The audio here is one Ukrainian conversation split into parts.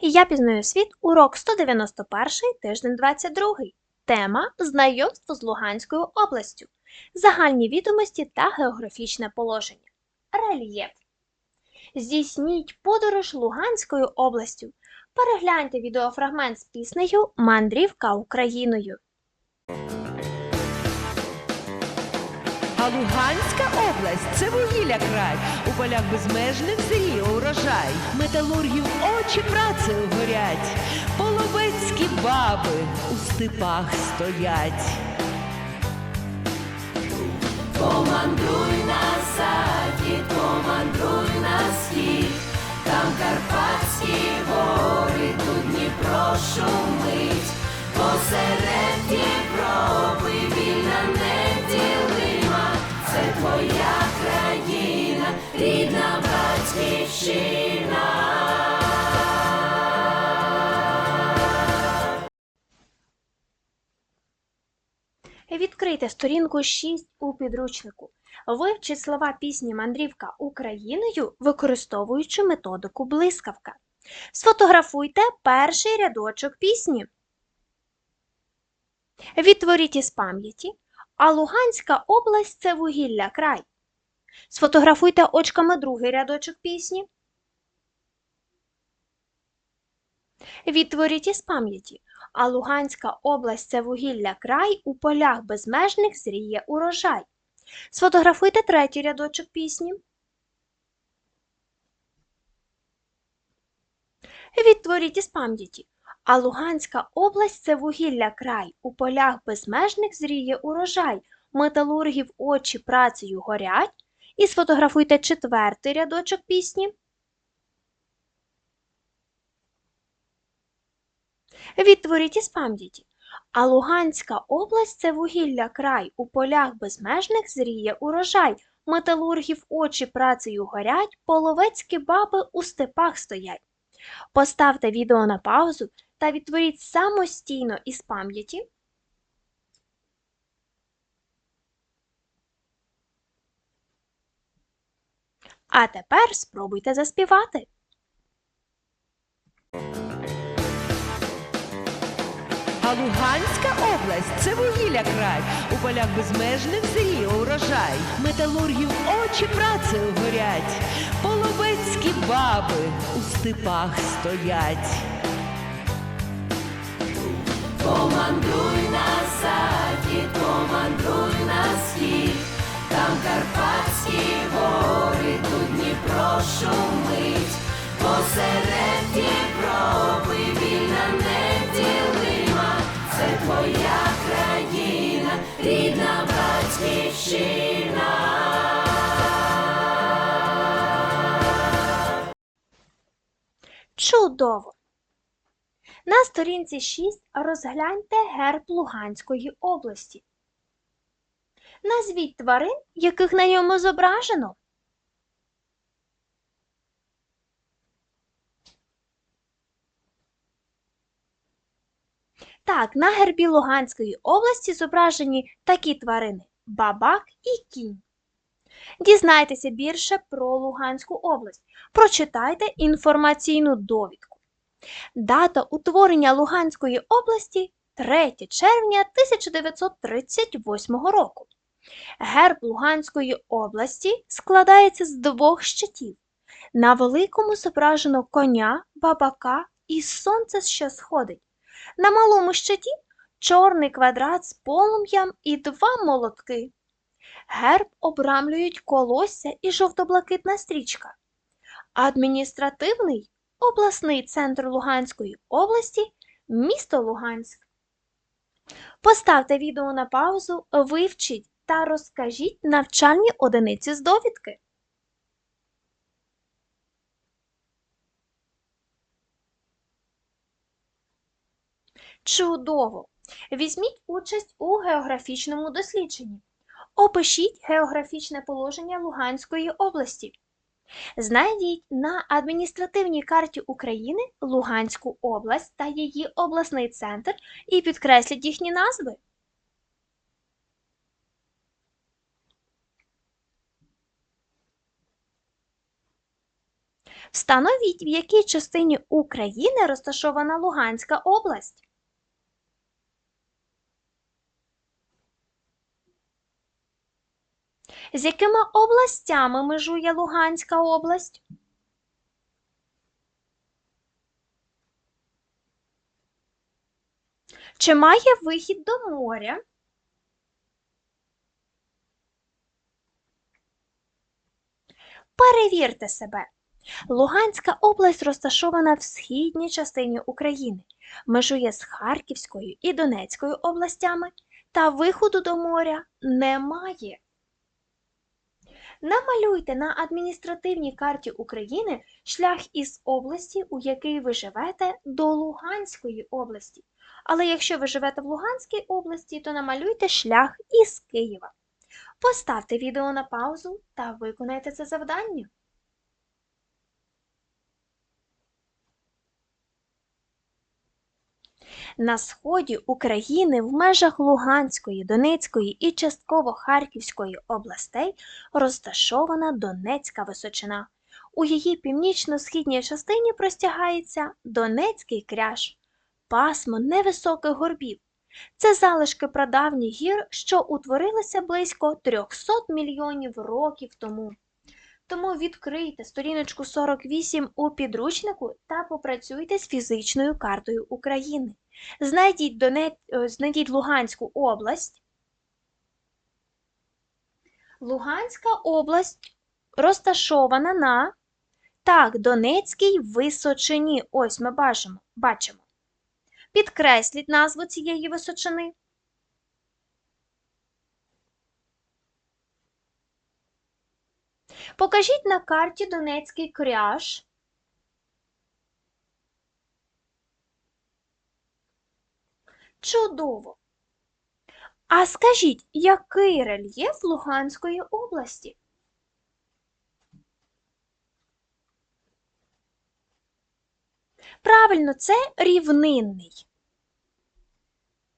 І я пізнаю світ, урок 191, тиждень 22. Тема Знайомство з Луганською областю. Загальні відомості та географічне положення. Рельєф. Здійсніть подорож Луганською областю. Перегляньте відеофрагмент з піснею Мандрівка Україною. А Луганська область це вугілля край. У полях безмежних зріє урожай. Металургів очі працею горять. Половецькі баби у степах стоять. Помандруй на захід, помандруй на схід, там Карпатські гори, тут Дніпро шумить, посеред Європи Відкрийте сторінку 6 у підручнику. Вивчіть слова пісні Мандрівка Україною, використовуючи методику блискавка. Сфотографуйте перший рядочок пісні. Відтворіть із пам'яті. А Луганська область це вугілля край. Сфотографуйте очками другий рядочок пісні. Відтворіть із пам'яті. А Луганська область це вугілля край, у полях безмежних зріє урожай. Сфотографуйте третій рядочок пісні. Відтворіть із пам'яті. А Луганська область це вугілля край, у полях безмежних зріє урожай, металургів очі працею горять. І сфотографуйте четвертий рядочок пісні. Відтворіть із пам'яті. А Луганська область це вугілля край, у полях безмежних зріє урожай, металургів очі працею горять, половецькі баби у степах стоять. Поставте відео на паузу та відтворіть самостійно із пам'яті. А тепер спробуйте заспівати. А Луганська область це вугілля край. У полях безмежних зріє урожай. Металургів очі працею горять. Половецькі баби у степах стоять. Помандруй на захід, помандруй на схід, там Карпатські Чудово! На сторінці 6 розгляньте герб Луганської області. Назвіть тварин, яких на ньому зображено. Так, на гербі Луганської області зображені такі тварини бабак і кінь. Дізнайтеся більше про Луганську область. Прочитайте інформаційну довідку. Дата утворення Луганської області 3 червня 1938 року. Герб Луганської області складається з двох щитів. На великому зображено коня, бабака і сонце, що сходить. На малому щиті чорний квадрат з полум'ям і два молотки. Герб обрамлюють колосся і жовто-блакитна стрічка. Адміністративний обласний центр Луганської області місто Луганськ. Поставте відео на паузу, вивчіть та розкажіть навчальні одиниці з довідки. Чудово! Візьміть участь у географічному дослідженні. Опишіть географічне положення Луганської області. Знайдіть на адміністративній карті України Луганську область та її обласний центр і підкресліть їхні назви. Встановіть, в якій частині України розташована Луганська область. З якими областями межує Луганська область? Чи має вихід до моря? Перевірте себе. Луганська область розташована в східній частині України, межує з Харківською і Донецькою областями, та виходу до моря немає. Намалюйте на адміністративній карті України шлях із області, у якій ви живете, до Луганської області. Але якщо ви живете в Луганській області, то намалюйте шлях із Києва. Поставте відео на паузу та виконайте це завдання. На сході України в межах Луганської, Донецької і частково Харківської областей розташована Донецька Височина. У її північно-східній частині простягається Донецький кряж, пасмо невисоких горбів. Це залишки прадавніх гір, що утворилися близько 300 мільйонів років тому. Тому відкрийте сторіночку 48 у підручнику та попрацюйте з фізичною картою України. Знайдіть, Доне... е, знайдіть Луганську область. Луганська область розташована на так, Донецькій височині. Ось ми бачимо. бачимо. Підкресліть назву цієї височини. Покажіть на карті Донецький кряж. Чудово! А скажіть, який рельєф Луганської області? Правильно, це рівнинний.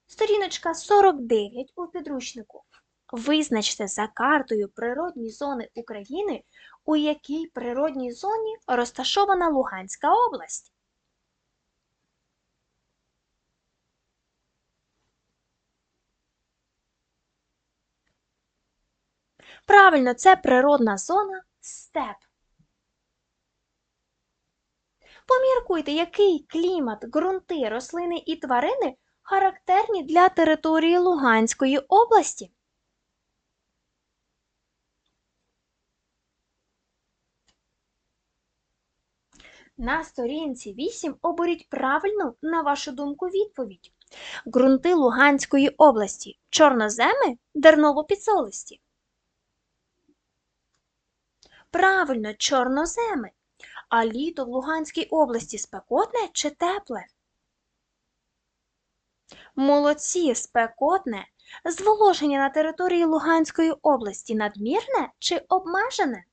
Сторіночка 49 у підручнику. Визначте за картою природні зони України, у якій природній зоні розташована Луганська область. Правильно, це природна зона степ. Поміркуйте, який клімат, ґрунти, рослини і тварини характерні для території Луганської області. На сторінці 8 оберіть правильну, на вашу думку, відповідь. Ґрунти Луганської області чорноземи дерново-підсолисті. Правильно, чорноземи. А літо в Луганській області спекотне чи тепле? Молодці, спекотне. Зволоження на території Луганської області надмірне чи обмежене?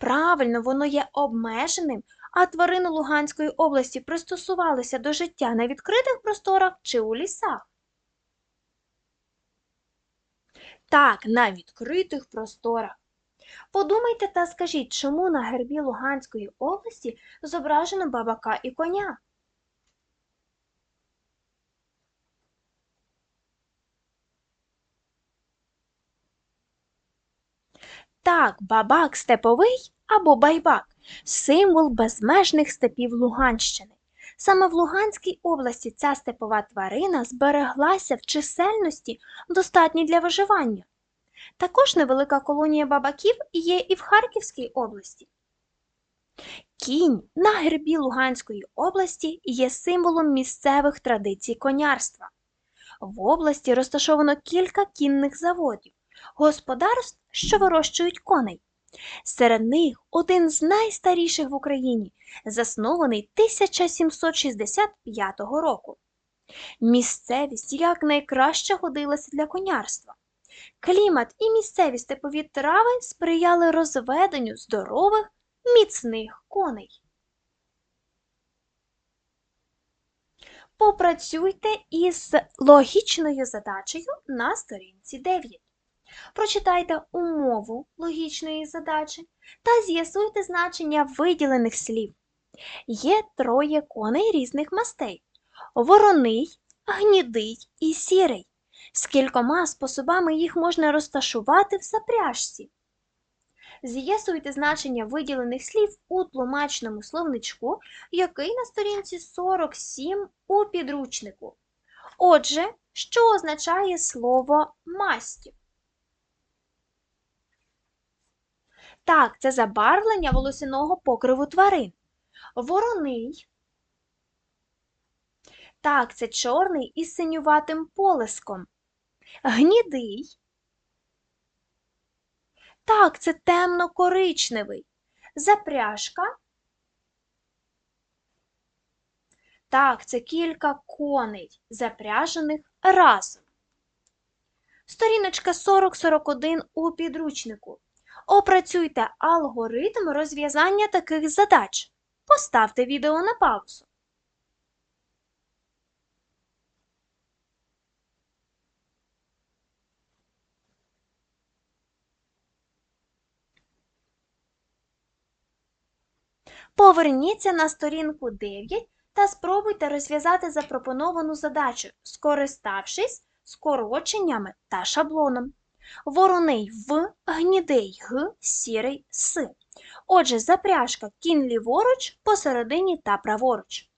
Правильно, воно є обмеженим, а тварини Луганської області пристосувалися до життя на відкритих просторах чи у лісах. Так, на відкритих просторах. Подумайте та скажіть, чому на гербі Луганської області зображено бабака і коня? Так, бабак степовий або байбак символ безмежних степів Луганщини. Саме в Луганській області ця степова тварина збереглася в чисельності, достатній для виживання. Також невелика колонія бабаків є і в Харківській області. Кінь на гербі Луганської області є символом місцевих традицій конярства. В області розташовано кілька кінних заводів, господарств, що вирощують коней. Серед них один з найстаріших в Україні, заснований 1765 року. Місцевість якнайкраще годилася для конярства. Клімат і місцеві степові трави сприяли розведенню здорових, міцних коней. Попрацюйте із логічною задачею на сторінці 9. Прочитайте умову логічної задачі та з'ясуйте значення виділених слів. Є троє коней різних мастей: вороний, гнідий і сірий. Скількома способами їх можна розташувати в запряжці. З'ясуйте значення виділених слів у тлумачному словничку, який на сторінці 47 у підручнику. Отже, що означає слово мастів? Так, це забарвлення волосяного покриву тварин. Вороний. Так, це чорний із синюватим полиском. Гнідий. Так, це темно-коричневий. Запряжка. Так, це кілька коней, запряжених разом. Сторіночка 40-41 у підручнику. Опрацюйте алгоритм розв'язання таких задач. Поставте відео на паузу. Поверніться на сторінку 9 та спробуйте розв'язати запропоновану задачу, скориставшись скороченнями та шаблоном. Вороний в, гнідий г, сірий с. Отже, запряжка кінь ліворуч, посередині та праворуч.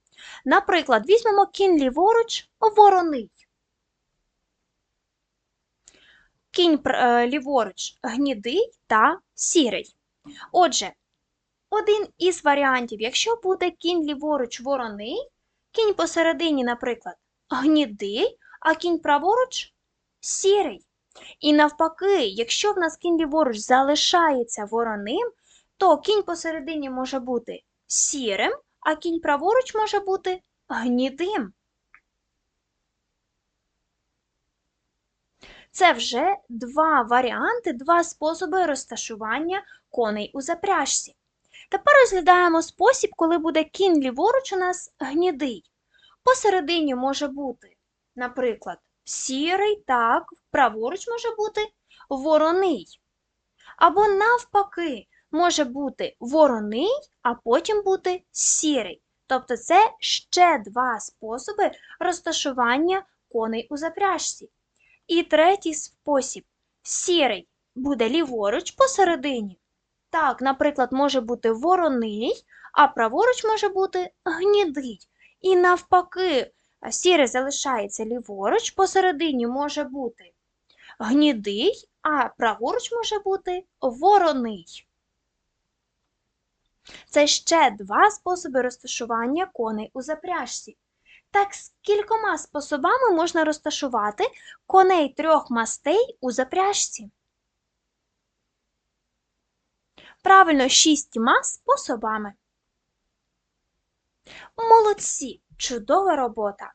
Наприклад, візьмемо кінь ліворуч, вороний. Кінь е, ліворуч гнідий та сірий. Отже, один із варіантів, якщо буде кінь ліворуч вороний, кінь посередині, наприклад, гнідий, а кінь праворуч сірий. І навпаки, якщо в нас кінь ліворуч залишається вороним, то кінь посередині може бути сірим, а кінь праворуч може бути гнідим. Це вже два варіанти, два способи розташування коней у запряжці. Тепер розглядаємо спосіб, коли буде кінь ліворуч у нас гнідий. Посередині може бути, наприклад, сірий, так, праворуч може бути вороний. Або навпаки, може бути вороний, а потім бути сірий. Тобто це ще два способи розташування коней у запряжці. І третій спосіб сірий буде ліворуч посередині. Так, наприклад, може бути вороний, а праворуч може бути гнідий. І навпаки, сірий залишається ліворуч, посередині може бути гнідий, а праворуч може бути вороний. Це ще два способи розташування коней у запряжці. Так, з кількома способами можна розташувати коней трьох мастей у запряжці. Правильно, шістьма способами. Молодці! Чудова робота!